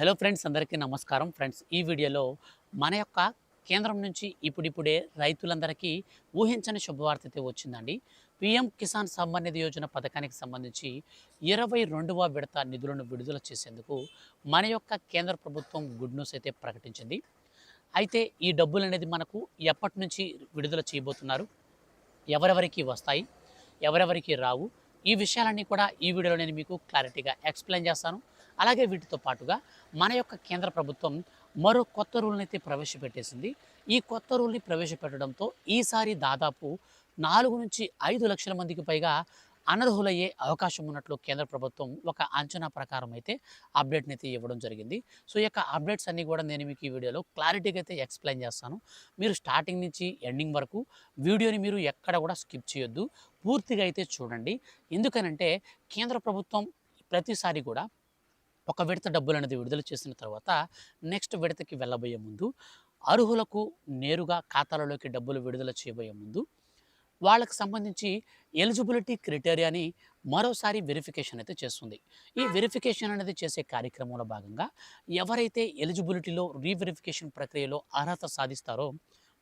Hello friends అందరికీ నమస్కారం. Friends ఈ వీడియోలో మన యొక్క కేంద్రం నుంచి ఇప్పుడిప్పుడే రైతులందరికీ ఊహించని శుభవార్త అయితే వచ్చిందండి. పిఎం కిసాన్ సమ్మాన్ నిధి యోజన పథకానికి సంబంధించి ఇరవై రెండవ విడత నిధులను విడుదల చేసేందుకు మన యొక్క కేంద్ర ప్రభుత్వం గుడ్ న్యూస్ అయితే ప్రకటించింది. అయితే ఈ డబ్బులు అనేది మనకు ఎప్పటి నుంచి విడుదల చేయబోతున్నారు? ఎవరెవరికి వస్తాయి? ఎవరెవరికి రావు? ఈ విషయాలన్నీ కూడా ఈ వీడియోలో నేను మీకు క్లారిటీగా ఎక్స్ప్లెయిన్ చేస్తాను. అలాగే వీటితో పాటుగా మన యొక్క కేంద్ర ప్రభుత్వం మరో కొత్త రూల్ని అయితే ప్రవేశపెట్టేసింది. ఈ కొత్త రూల్ని ప్రవేశపెట్టడంతో ఈసారి దాదాపు నాలుగు నుంచి ఐదు లక్షల మందికి పైగా అనర్హులయ్యే అవకాశం ఉన్నట్లు కేంద్ర ప్రభుత్వం ఒక అంచనా ప్రకారం అయితే అప్డేట్ని అయితే ఇవ్వడం జరిగింది. సో ఈ యొక్క అప్డేట్స్ అన్నీ కూడా నేను మీకు ఈ వీడియోలో క్లారిటీగా అయితే ఎక్స్ప్లెయిన్ చేస్తాను. మీరు స్టార్టింగ్ నుంచి ఎండింగ్ వరకు వీడియోని మీరు ఎక్కడ కూడా స్కిప్ చేయొద్దు. పూర్తిగా అయితే చూడండి. ఎందుకనంటే కేంద్ర ప్రభుత్వం ప్రతిసారి కూడా ఒక విడత డబ్బులు అనేది విడుదల చేసిన తర్వాత నెక్స్ట్ విడతకి వెళ్ళబోయే ముందు అర్హులకు నేరుగా ఖాతాలలోకి డబ్బులు విడుదల చేయబోయే ముందు వాళ్ళకి సంబంధించి ఎలిజిబిలిటీ క్రైటీరియాని మరోసారి వెరిఫికేషన్ అయితే చేస్తుంది. ఈ వెరిఫికేషన్ అనేది చేసే కార్యక్రమంలో భాగంగా ఎవరైతే ఎలిజిబిలిటీలో రీవెరిఫికేషన్ ప్రక్రియలో అర్హత సాధిస్తారో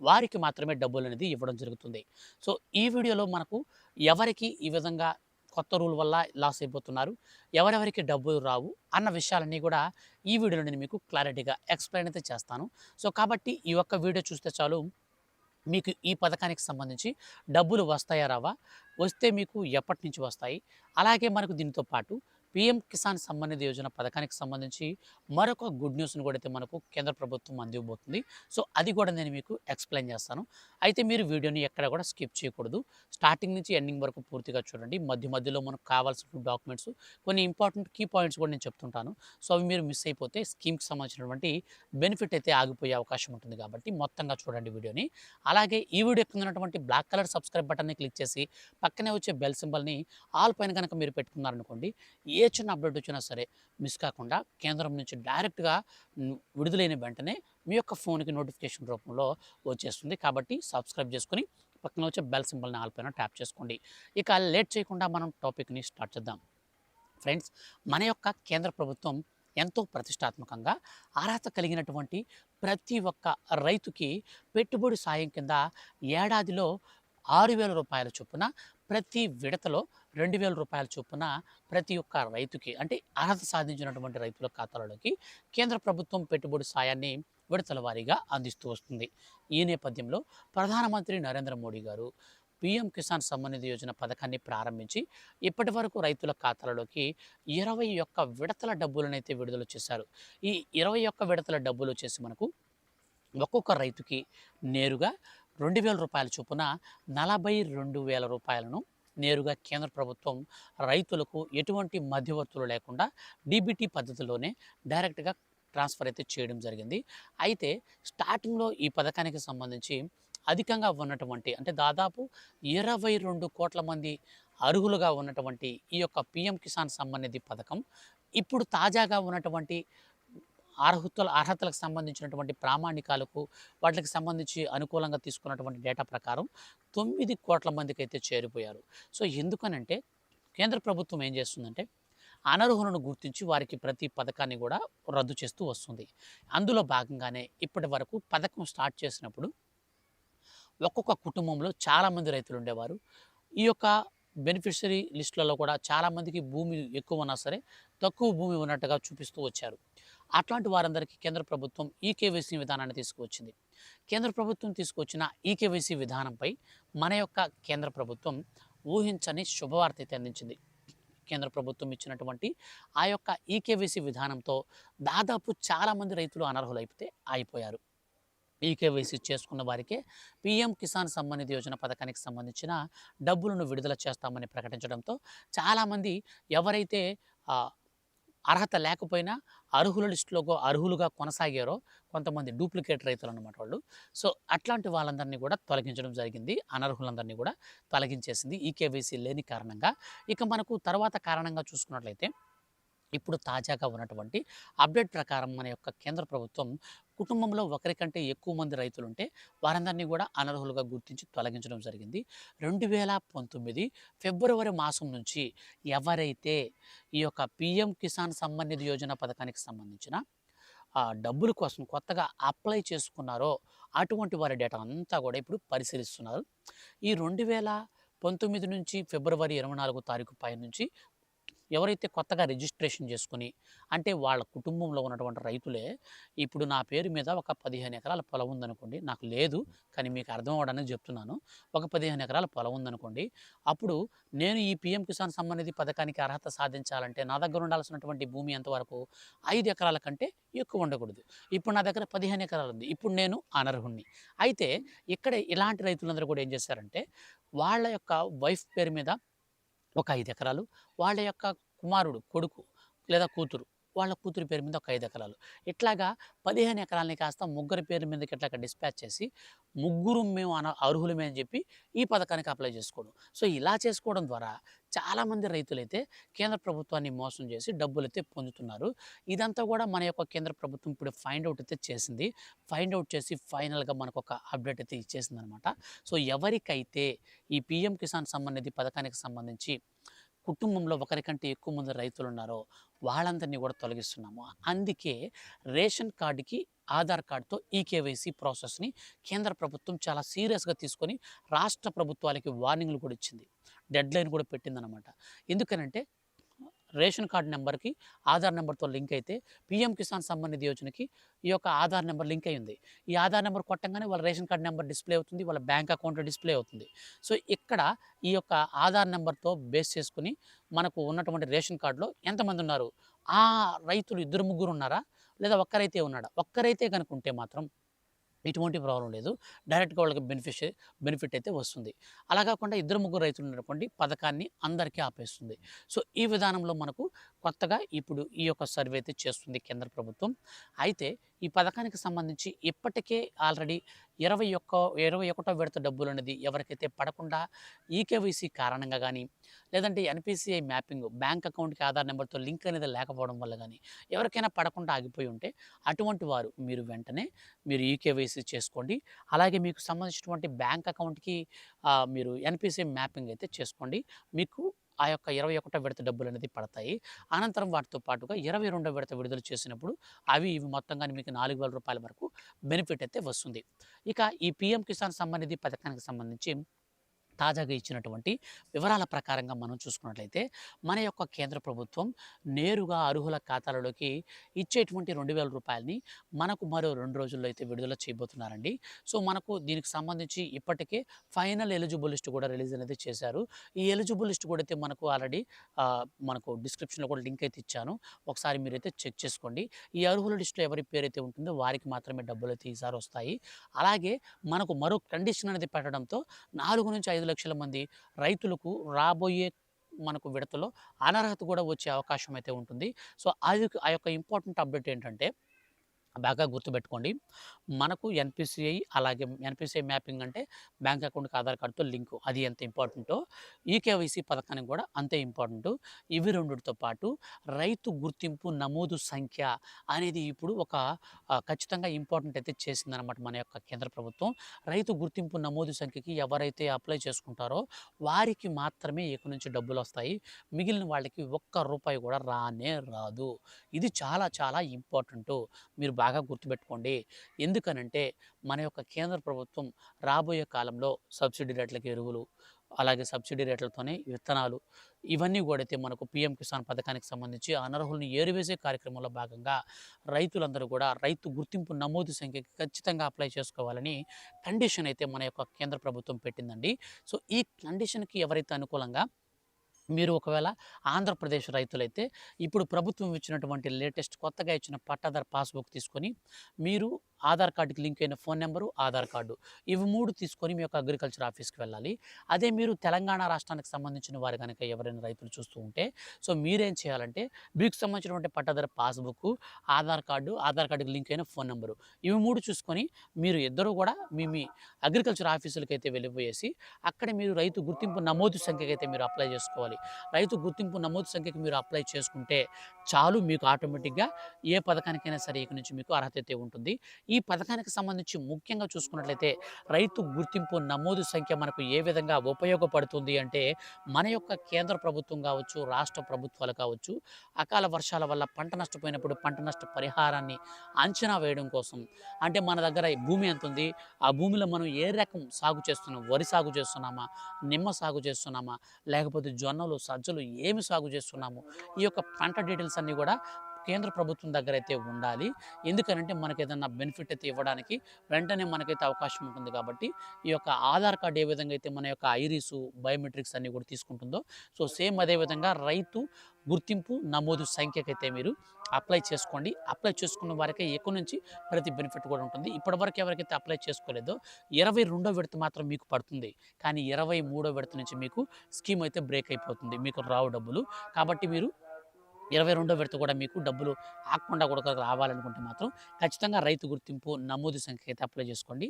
వారికి మాత్రమే డబ్బులు అనేది ఇవ్వడం జరుగుతుంది. సో ఈ వీడియోలో మనకు ఎవరికి ఈ విధంగా కొత్త రూల్ వల్ల లాస్ అయిపోతున్నారు. ఎవరెవరికి డబ్బులు రావు అన్న విషయాలన్నీ కూడా ఈ వీడియోలో నేను మీకు క్లారిటీగా ఎక్స్ప్లెయిన్ అయితే చేస్తాను. సో కాబట్టి ఈ ఒక్క వీడియో చూస్తే చాలు. మీకు ఈ పథకానికి సంబంధించి డబ్బులు వస్తాయా రావా? వస్తే మీకు ఎప్పటి నుంచి వస్తాయి? అలాగే మనకు దీనితో పాటు పిఎం కిసాన్ సంబంధిత యోజన పథకానికి సంబంధించి మరొక గుడ్ న్యూస్ని కూడా అయితే మనకు కేంద్ర ప్రభుత్వం అందివ్వబోతుంది. సో అది కూడా నేను మీకు ఎక్స్ప్లెయిన్ చేస్తాను. అయితే మీరు వీడియోని ఎక్కడ కూడా స్కిప్ చేయకూడదు. స్టార్టింగ్ నుంచి ఎండింగ్ వరకు పూర్తిగా చూడండి. మధ్య మధ్యలో మనకు కావాల్సిన డాక్యుమెంట్స్ కొన్ని ఇంపార్టెంట్ కీ పాయింట్స్ కూడా నేను చెప్తుంటాను. సో అవి మీరు మిస్ అయిపోతే స్కీమ్కి సంబంధించినటువంటి బెనిఫిట్ అయితే ఆగిపోయే అవకాశం ఉంటుంది కాబట్టి మొత్తంగా చూడండి వీడియోని. అలాగే ఈ వీడియో కింద ఉన్నటువంటి బ్లాక్ కలర్ సబ్స్క్రైబ్ బటన్ని క్లిక్ చేసి పక్కనే వచ్చే బెల్ సింబల్ని ఆల్ పైన కనుక మీరు పెట్టుకున్నారనుకోండి ఏ చిన్న అప్డేట్ వచ్చినా సరే మిస్ కాకుండా కేంద్రం నుంచి డైరెక్ట్గా విడుదలైన వెంటనే మీ యొక్క ఫోన్కి నోటిఫికేషన్ రూపంలో వచ్చేస్తుంది. కాబట్టి సబ్స్క్రైబ్ చేసుకొని పక్కన వచ్చే బెల్ సింబల్ని ఆల్పైన ట్యాప్ చేసుకోండి. ఇక లేట్ చేయకుండా మనం టాపిక్ని స్టార్ట్ చేద్దాం. ఫ్రెండ్స్ మన యొక్క కేంద్ర ప్రభుత్వం ఎంతో ప్రతిష్టాత్మకంగా అర్హత కలిగినటువంటి ప్రతి ఒక్క రైతుకి పెట్టుబడి సాయం కింద ఏడాదిలో ఆరు వేల రూపాయల చొప్పున ప్రతి విడతలో రెండు వేల రూపాయల చొప్పున ప్రతి ఒక్క రైతుకి అంటే అర్హత సాధించినటువంటి రైతుల ఖాతాలలోకి కేంద్ర ప్రభుత్వం పెట్టుబడి సాయాన్ని విడతల వారీగా అందిస్తూ వస్తుంది. ఈ నేపథ్యంలో ప్రధానమంత్రి నరేంద్ర మోడీ గారు పిఎం కిసాన్ సంబంధిత యోజన పథకాన్ని ప్రారంభించి ఇప్పటి వరకు రైతుల ఖాతాలలోకి ఇరవై ఒక్క విడతల డబ్బులనైతే విడుదల చేశారు. ఈ ఇరవై ఒక్క విడతల డబ్బులు వచ్చేసి మనకు ఒక్కొక్క రైతుకి నేరుగా రెండు వేల రూపాయల చొప్పున నలభై రెండు వేల రూపాయలను నేరుగా కేంద్ర ప్రభుత్వం రైతులకు ఎటువంటి మధ్యవర్తులు లేకుండా డీబీటీ పద్ధతిలోనే డైరెక్ట్గా ట్రాన్స్ఫర్ అయితే చేయడం జరిగింది. అయితే స్టార్టింగ్లో ఈ పథకానికి సంబంధించి అధికంగా ఉన్నటువంటి అంటే దాదాపు ఇరవై రెండు కోట్ల మంది అర్హులుగా ఉన్నటువంటి ఈ యొక్క పిఎం కిసాన్ సమ్మాన్ నిధి పథకం ఇప్పుడు తాజాగా ఉన్నటువంటి అర్హతల అర్హతలకు సంబంధించినటువంటి ప్రామాణికాలకు వాటికి సంబంధించి అనుకూలంగా తీసుకున్నటువంటి డేటా ప్రకారం తొమ్మిది కోట్ల మందికి అయితే చేరిపోయారు. సో ఎందుకనంటే కేంద్ర ప్రభుత్వం ఏం చేస్తుందంటే అనర్హులను గుర్తించి వారికి ప్రతి పథకాన్ని కూడా రద్దు చేస్తూ వస్తుంది. అందులో భాగంగానే ఇప్పటి వరకు పథకం స్టార్ట్ చేసినప్పుడు ఒక్కొక్క కుటుంబంలో చాలామంది రైతులు ఉండేవారు. ఈ యొక్క బెనిఫిషరీ లిస్టులలో కూడా చాలామందికి భూమి ఎక్కువ ఉన్నా సరే తక్కువ భూమి ఉన్నట్టుగా చూపిస్తూ వచ్చారు. అట్లాంటి వారందరికీ కేంద్ర ప్రభుత్వం ఈకేవైసీ విధానాన్ని తీసుకువచ్చింది. కేంద్ర ప్రభుత్వం తీసుకొచ్చిన ఈకేవైసీ విధానంపై మన యొక్క కేంద్ర ప్రభుత్వం ఊహించని శుభవార్త అయితే అందించింది. కేంద్ర ప్రభుత్వం ఇచ్చినటువంటి ఆ యొక్క ఈకేవైసీ విధానంతో దాదాపు చాలామంది రైతులు అనర్హులైతే అయిపోయారు. ఈకేవైసీ చేసుకున్న వారికే పీఎం కిసాన్ సంబంధిత యోజన పథకానికి సంబంధించిన డబ్బులను విడుదల చేస్తామని ప్రకటించడంతో చాలామంది ఎవరైతే అర్హత లేకపోయినా అర్హుల లిస్టులో అర్హులుగా కొనసాగారో కొంతమంది డూప్లికేట్ రైతులు అన్నమాట వాళ్ళు. సో అట్లాంటి వాళ్ళందరినీ కూడా తొలగించడం జరిగింది. అనర్హులందరినీ కూడా తొలగించేసింది ఈకేవైసీ లేని కారణంగా. ఇక మనకు తర్వాత కారణంగా చూసుకున్నట్లయితే ఇప్పుడు తాజాగా ఉన్నటువంటి అప్డేట్ ప్రకారం మన యొక్క కేంద్ర ప్రభుత్వం కుటుంబంలో ఒకరికంటే ఎక్కువ మంది రైతులు ఉంటే వారందరినీ కూడా అనర్హులుగా గుర్తించి తొలగించడం జరిగింది. రెండు వేల పంతొమ్మిది ఫిబ్రవరి మాసం నుంచి ఎవరైతే ఈ యొక్క పిఎం కిసాన్ సమ్మాన్ నిధి యోజన పథకానికి సంబంధించిన డబ్బుల కోసం కొత్తగా అప్లై చేసుకున్నారో అటువంటి వారి డేటా అంతా కూడా ఇప్పుడు పరిశీలిస్తున్నారు. ఈ రెండు వేల పంతొమ్మిది నుంచి ఫిబ్రవరి ఇరవై నాలుగో తారీఖు పై నుంచి ఎవరైతే కొత్తగా రిజిస్ట్రేషన్ చేసుకుని అంటే వాళ్ళ కుటుంబంలో ఉన్నటువంటి రైతులే ఇప్పుడు నా పేరు మీద ఒక పదిహేను ఎకరాల పొలం ఉందనుకోండి నాకు లేదు కానీ మీకు అర్థం అవ్వడానికి చెప్తున్నాను. ఒక పదిహేను ఎకరాల పొలం ఉందనుకోండి అప్పుడు నేను ఈ పిఎం కిసాన్ సంబంధిత పథకానికి అర్హత సాధించాలంటే నా దగ్గర ఉండాల్సినటువంటి భూమి ఎంతవరకు? ఐదు ఎకరాల కంటే ఎక్కువ ఉండకూడదు. ఇప్పుడు నా దగ్గర పదిహేను ఎకరాలు ఉంది. ఇప్పుడు నేను అనర్హుణ్ణి. అయితే ఇక్కడ ఇలాంటి రైతులందరూ కూడా ఏం చేశారంటే వాళ్ళ యొక్క వైఫ్ పేరు మీద ఒక ఐదు ఎకరాలు. వాళ్ళ యొక్క కుమారుడు కొడుకు లేదా కూతురు వాళ్ళ కూతురి పేరు మీద ఒక ఐదు ఎకరాలు. ఇట్లాగా పదిహేను ఎకరాలని కాస్త ముగ్గురి పేరు మీదకి ఇట్లాగా డిస్పాచ్ చేసి ముగ్గురు మేము అన అర్హులమే అని చెప్పి ఈ పథకానికి అప్లై చేసుకోవడం. సో ఇలా చేసుకోవడం ద్వారా చాలామంది రైతులైతే కేంద్ర ప్రభుత్వాన్ని మోసం చేసి డబ్బులు అయితే పొందుతున్నారు. ఇదంతా కూడా మన యొక్క కేంద్ర ప్రభుత్వం ఇప్పుడు ఫైండ్ అవుట్ అయితే చేసింది. ఫైండ్ అవుట్ చేసి ఫైనల్గా మనకు ఒక అప్డేట్ అయితే ఇచ్చేసింది అనమాట సో ఎవరికైతే ఈ పిఎం కిసాన్ సంబంధించి పథకానికి సంబంధించి కుటుంబంలో ఒకరికంటే ఎక్కువ మంది రైతులు ఉన్నారో వాళ్ళందరినీ కూడా తొలగిస్తున్నాము. అందుకే రేషన్ కార్డుకి ఆధార్ కార్డుతో ఈకేవైసీ ప్రాసెస్ని కేంద్ర ప్రభుత్వం చాలా సీరియస్గా తీసుకొని రాష్ట్ర ప్రభుత్వాలకి వార్నింగ్లు కూడా ఇచ్చింది. డెడ్లైన్ కూడా పెట్టిందనమాట ఎందుకనంటే రేషన్ కార్డు నెంబర్కి ఆధార్ నెంబర్తో లింక్ అయితే పిఎం కిసాన్ సంబంధిత యోజనకి ఈ యొక్క ఆధార్ నెంబర్ లింక్ అయ్యింది ఈ ఆధార్ నెంబర్ కొట్టంగానే వాళ్ళ రేషన్ కార్డు నెంబర్ డిస్ప్లే అవుతుంది వాళ్ళ బ్యాంక్ అకౌంట్ డిస్ప్లే అవుతుంది. సో ఇక్కడ ఈ యొక్క ఆధార్ నెంబర్తో బేస్ చేసుకుని మనకు ఉన్నటువంటి రేషన్ కార్డులో ఎంతమంది ఉన్నారు? ఆ రైతులు ఇద్దరు ముగ్గురు ఉన్నారా? లేదా ఒక్కరైతే ఉన్నాడా? ఒక్కరైతే కనుకుంటే మాత్రం ఎటువంటి ప్రాబ్లం లేదు. డైరెక్ట్గా వాళ్ళకి బెనిఫిట్ బెనిఫిట్ అయితే వస్తుంది. అలా కాకుండా ఇద్దరు ముగ్గురు రైతులు ఉన్నటువంటి పథకాన్ని అందరికీ ఆపేస్తుంది. సో ఈ విధానంలో మనకు కొత్తగా ఇప్పుడు ఈ యొక్క సర్వే అయితే చేస్తుంది కేంద్ర ప్రభుత్వం. అయితే ఈ పథకానికి సంబంధించి ఇప్పటికే ఆల్రెడీ ఇరవై ఒక్క ఇరవై ఒకటో విడత డబ్బులు అనేది ఎవరికైతే పడకుండా ఈకేవైసీ కారణంగా కానీ లేదంటే ఎన్పిసిఐ మ్యాపింగ్ బ్యాంక్ అకౌంట్కి ఆధార్ నెంబర్తో లింక్ అనేది లేకపోవడం వల్ల కానీ ఎవరికైనా పడకుండా ఆగిపోయి ఉంటే అటువంటి వారు మీరు వెంటనే మీరు ఈకేవైసీ చేసుకోండి. అలాగే మీకు సంబంధించినటువంటి బ్యాంక్ అకౌంట్కి మీరు ఎన్పిసి మ్యాపింగ్ అయితే చేసుకోండి. మీకు ఆ యొక్క ఇరవై ఒకటో విడత డబ్బులు అనేది పడతాయి. అనంతరం వాటితో పాటుగా ఇరవై రెండో విడత విడుదల చేసినప్పుడు అవి ఇవి మొత్తంగా మీకు నాలుగు వేల రూపాయల వరకు బెనిఫిట్ అయితే వస్తుంది. ఇక ఈ పిఎం కిసాన్ సంబంధించి పథకానికి సంబంధించి తాజాగా ఇచ్చినటువంటి వివరాల ప్రకారంగా మనం చూసుకున్నట్లయితే మన యొక్క కేంద్ర ప్రభుత్వం నేరుగా అర్హుల ఖాతాలలోకి ఇచ్చేటువంటి రెండు వేల రూపాయలని మనకు మరో రెండు రోజుల్లో అయితే విడుదల చేయబోతున్నారండి. సో మనకు దీనికి సంబంధించి ఇప్పటికే ఫైనల్ ఎలిజిబుల్ లిస్ట్ కూడా రిలీజ్ అనేది చేశారు. ఈ ఎలిజిబుల్ లిస్ట్ కూడా అయితే మనకు ఆల్రెడీ మనకు డిస్క్రిప్షన్లో కూడా లింక్ అయితే ఇచ్చాను. ఒకసారి మీరైతే చెక్ చేసుకోండి. ఈ అర్హుల లిస్టులో ఎవరి పేరు అయితే ఉంటుందో వారికి మాత్రమే డబ్బులు అయితే ఈసారి వస్తాయి. అలాగే మనకు మరో కండిషన్ అనేది పెట్టడంతో నాలుగు నుంచి ఐదు లక్షల మంది రైతులకు రాబోయే మనకు విడతలో అనర్హత కూడా వచ్చే అవకాశం అయితే ఉంటుంది. సో అది ఆ యొక్క ఇంపార్టెంట్ అప్డేట్ ఏంటంటే బాగా గుర్తుపెట్టుకోండి. మనకు ఎన్పిసిఐ అలాగే ఎన్పిసిఐ మ్యాపింగ్ అంటే బ్యాంక్ అకౌంట్కి ఆధార్ కార్డుతో లింకు అది ఎంత ఇంపార్టెంటో ఈకేవైసీ పథకానికి కూడా అంతే ఇంపార్టెంట్. ఇవి రెండుతో పాటు రైతు గుర్తింపు నమోదు సంఖ్య అనేది ఇప్పుడు ఒక ఖచ్చితంగా ఇంపార్టెంట్ అయితే చేసిందనమాట మన యొక్క కేంద్ర ప్రభుత్వం. రైతు గుర్తింపు నమోదు సంఖ్యకి ఎవరైతే అప్లై చేసుకుంటారో వారికి మాత్రమే ఇక నుంచి డబ్బులు వస్తాయి. మిగిలిన వాళ్ళకి ఒక్క రూపాయి కూడా రానే రాదు. ఇది చాలా చాలా ఇంపార్టెంట్. మీరు బాగా గుర్తుపెట్టుకోండి. ఎందుకనంటే మన యొక్క కేంద్ర ప్రభుత్వం రాబోయే కాలంలో సబ్సిడీ రేట్లకి ఎరువులు అలాగే సబ్సిడీ రేట్లతోనే విత్తనాలు ఇవన్నీ కూడా అయితే మనకు పిఎం కిసాన్ పథకానికి సంబంధించి అనర్హులను ఏరివేసే కార్యక్రమంలో భాగంగా రైతులందరూ కూడా రైతు గుర్తింపు నమోదు సంఖ్యకి ఖచ్చితంగా అప్లై చేసుకోవాలని కండిషన్ అయితే మన యొక్క కేంద్ర ప్రభుత్వం పెట్టిందండి. సో ఈ కండిషన్కి ఎవరైతే అనుకూలంగా మీరు ఒకవేళ ఆంధ్రప్రదేశ్ రైతులైతే ఇప్పుడు ప్రభుత్వం ఇచ్చినటువంటి లేటెస్ట్ కొత్తగా ఇచ్చిన పట్టాదారు పాస్బుక్ తీసుకొని మీరు ఆధార్ కార్డుకి లింక్ అయిన ఫోన్ నెంబరు ఆధార్ కార్డు. ఇవి మూడు తీసుకొని మీ యొక్క అగ్రికల్చర్ ఆఫీస్కి వెళ్ళాలి. అదే మీరు తెలంగాణ రాష్ట్రానికి సంబంధించిన వారు కనుక ఎవరైనా రైతులు చూస్తూ ఉంటే సో మీరేం చేయాలంటే మీకు సంబంధించినటువంటి పట్టాదారు పాస్బుక్ ఆధార్ కార్డు ఆధార్ కార్డుకి లింక్ అయిన ఫోన్ నెంబరు. ఇవి మూడు చూసుకొని మీరు ఇద్దరు కూడా మీ మీ అగ్రికల్చర్ ఆఫీసులకి అయితే వెళ్ళిపోయేసి అక్కడ మీరు రైతు గుర్తింపు నమోదు సంఖ్యకి అయితే మీరు అప్లై చేసుకోవాలి. రైతు గుర్తింపు నమోదు సంఖ్యకి మీరు అప్లై చేసుకుంటే చాలు మీకు ఆటోమేటిక్గా ఏ పథకానికైనా సరే ఇక నుంచి మీకు అర్హత అయితే ఉంటుంది. ఈ పథకానికి సంబంధించి ముఖ్యంగా చూసుకున్నట్లయితే రైతు గుర్తింపు నమోదు సంఖ్య మనకు ఏ విధంగా ఉపయోగపడుతుంది అంటే మన యొక్క కేంద్ర ప్రభుత్వం కావచ్చు రాష్ట్ర ప్రభుత్వాలు కావచ్చు అకాల వర్షాల వల్ల పంట నష్టపోయినప్పుడు పంట నష్ట పరిహారాన్ని అంచనా వేయడం కోసం. అంటే మన దగ్గర భూమి ఎంత ఉంది ఆ భూమిలో మనం ఏ రకం సాగు చేస్తున్నాం వరి సాగు చేస్తున్నామా? నిమ్మ సాగు చేస్తున్నామా? లేకపోతే జొన్నలు సజ్జలు ఏమి సాగు చేస్తున్నాము? ఈ యొక్క పంట డీటెయిల్స్ అన్నీ కూడా కేంద్ర ప్రభుత్వం దగ్గర అయితే ఉండాలి. ఎందుకనంటే మనకి ఏదైనా బెనిఫిట్ అయితే ఇవ్వడానికి వెంటనే మనకైతే అవకాశం ఉంటుంది కాబట్టి ఈ యొక్క ఆధార్ కార్డు ఏ విధంగా అయితే మన యొక్క ఐరీసు బయోమెట్రిక్స్ అన్నీ కూడా తీసుకుంటుందో సో సేమ్ అదే విధంగా రైతు గుర్తింపు నమోదు సంఖ్యకైతే మీరు అప్లై చేసుకోండి. అప్లై చేసుకున్న వారికి ఎక్కువ నుంచి ప్రతి బెనిఫిట్ కూడా ఉంటుంది. ఇప్పటివరకు ఎవరికైతే అప్లై చేసుకోలేదో ఇరవై రెండో విడత మాత్రం మీకు పడుతుంది. కానీ ఇరవై మూడో విడత నుంచి మీకు స్కీమ్ అయితే బ్రేక్ అయిపోతుంది. మీకు రావు డబ్బులు. కాబట్టి మీరు ఇరవై రెండో విడత కూడా మీకు డబ్బులు ఆకుండా కూడా రావాలనుకుంటే మాత్రం ఖచ్చితంగా రైతు గుర్తింపు నమోదు సంఖ్య అయితే అప్లై చేసుకోండి.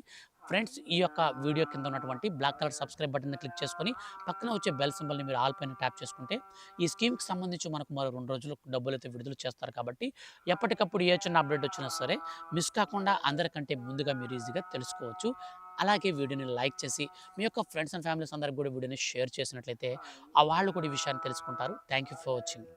ఫ్రెండ్స్ ఈ యొక్క వీడియో కింద ఉన్నటువంటి బ్లాక్ కలర్ సబ్స్క్రైబ్ బటన్ని క్లిక్ చేసుకొని పక్కన వచ్చే బెల్ సింబల్ని మీరు ఆల్ పైన ట్యాప్ చేసుకుంటే ఈ స్కీమ్కి సంబంధించి మనకు మరో రెండు రోజులు డబ్బులు అయితే విడుదల చేస్తారు కాబట్టి ఎప్పటికప్పుడు ఏ చిన్న అప్డేట్ వచ్చినా సరే మిస్ కాకుండా అందరికంటే ముందుగా మీరు ఈజీగా తెలుసుకోవచ్చు. అలాగే వీడియోని లైక్ చేసి మీ యొక్క ఫ్రెండ్స్ అండ్ ఫ్యామిలీస్ అందరికి కూడా వీడియోని షేర్ చేసినట్లయితే ఆ వాళ్ళు కూడా ఈ విషయాన్ని తెలుసుకుంటారు. Thank you for watching